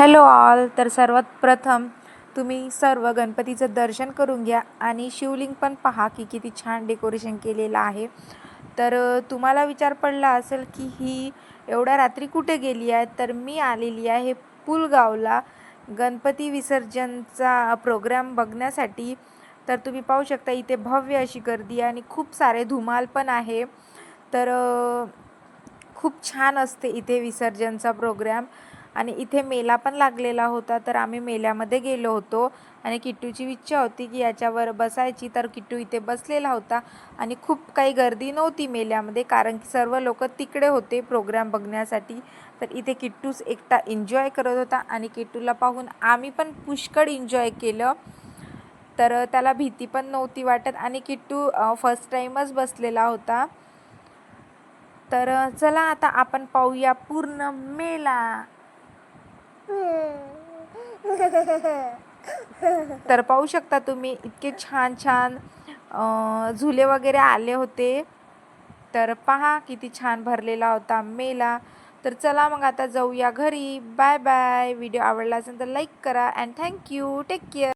Hello all तर सर्वात प्रथम तुम्ही सर्व गणपतीचं दर्शन करून घ्या आणि शिवलिंग पण पहा की किती छान डेकोरेशन केलेलं आहे. तर तुम्हाला विचार पडला असेल की ही एवढ्या रात्री कुठे गेली आहे? तर मी आलेली आहे पुलगावला. गणपती विसर्जनचा प्रोग्राम बघण्यासाठी. तर तुम्ही पाहू शकता इथे भव्य अशी गर्दी आहे आणि खूप सारे धुमाल पण आहे. तर खूप छान असते इथे विसर्जनचा प्रोग्राम. आणि इथे मेला पण लागलेला होता तर आम्ही मेल्यामध्ये गेलो होतो आणि किट्टूची इच्छा होती की याच्यावर बसायची तर किट्टू इथे बसलेला होता आणि खूप काही गर्दी नव्हती मेल्यामध्ये कारण की सर्व लोक तिकडे होते प्रोग्राम बघण्यासाठी. तर इथे किट्टूस एकटा एन्जॉय करत होता आणि किट्टूला पाहून आम्ही पण पुष्कळ एन्जॉय केलं. तर त्याला भीती पण नव्हती वाटत आणि किट्टू फर्स्ट टाईमच बसलेला होता. तर चला आता आपण पाहूया पूर्ण मेला. तर पाहू शकता तुम्ही इतके छान छान झुले वगैरे आले होते. तर पहा किती छान भरलेला होता मेला. तर चला मग आता जाऊया घरी. बाय बाय व्हिडिओ आवडला असेल तर लाईक करा अँड थँक्यू टेक केअर